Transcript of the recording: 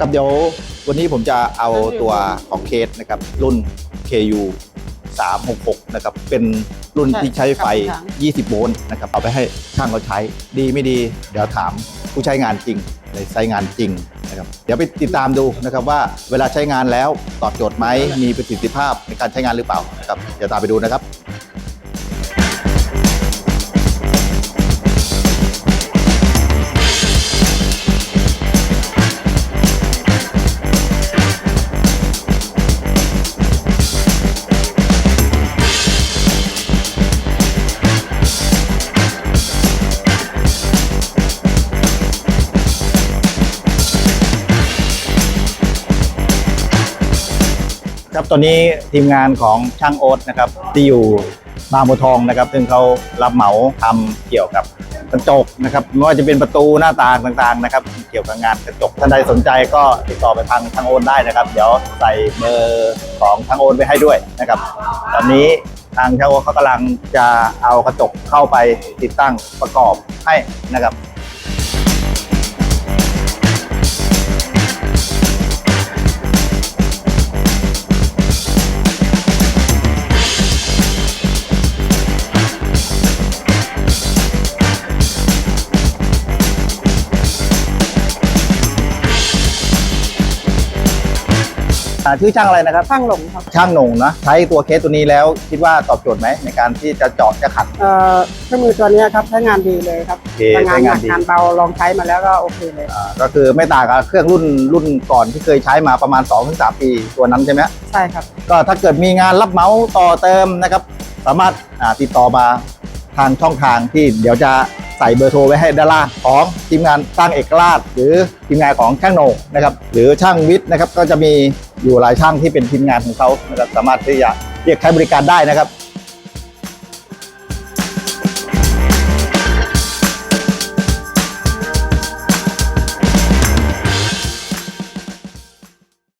ครับเดี๋ยววันนี้ผมจะเอาตัวของเคสนะครับ รุ่น KU 366 นะครับ เป็นรุ่นที่ใช้ไฟ 20 โวลต์นะครับ เอาไปให้ช่างเขาใช้ดีไม่ดี เดี๋ยวถามผู้ใช้งานจริงในใช้งานจริงนะครับเดี๋ยวไปติดตามดูนะครับว่าเวลาใช้งานแล้วตอบโจทย์ไหมมีประสิทธิภาพในการใช้งานหรือเปล่านะครับเดี๋ยวตามไปดูนะครับ ครับตอนนี้ทีมงานของช่างโอ๊ตนะครับที่อยู่บางบัวทองนะครับ ซึ่งเขารับเหมาทำเกี่ยวกับกระจกนะครับไม่ว่าจะเป็นประตูหน้าต่างต่างๆนะครับ เกี่ยวกับงานกระจกท่านใดสนใจก็ติดต่อไปทางทางโอนได้นะครับ เดี๋ยวใส่เบอร์ของทางโอนไว้ให้ด้วยนะครับ ตอนนี้ทางช่างโอ๊ตเขากำลังจะเอากระจกเข้าไปติดตั้งประกอบให้นะครับ อ่าชื่อช่างอะไรนะครับ ช่างหลงครับช่างหนงนะใช้ตัวเคสตัวนี้แล้วคิดว่าตอบโจทย์ไหมในการที่จะเจาะจะขัด เอ่อเครื่องมือตัวเนี้ยครับใช้งานดีเลยครับโอเคงานใช้หงานันกดี งานเบาลองใช้มาแล้วก็โอเคเลยอ่าก็คือไม่ต่างกับเครื่องรุ่นรุ่นก่อนที่เคยใช้มาประมาณ2-3ปีตัวนั้นใช่ไหมใช่ครับ ก็ถ้าเกิดมีงานรับเหมาต่อเติมนะครับ สามารถอ่าติดต่อมาทางช่องทางที่เดี๋ยวจะ ใส่เบอร์โทรไว้ให้ด้านล่างของทีมงานสร้างเอกราช หรือทีมงานของช่างโหนงนะครับหรือช่างวิทย์นะครับก็จะมีอยู่หลายช่างที่เป็นทีมงานของเขานะครับสามารถที่จะเรียกใช้บริการได้นะครับ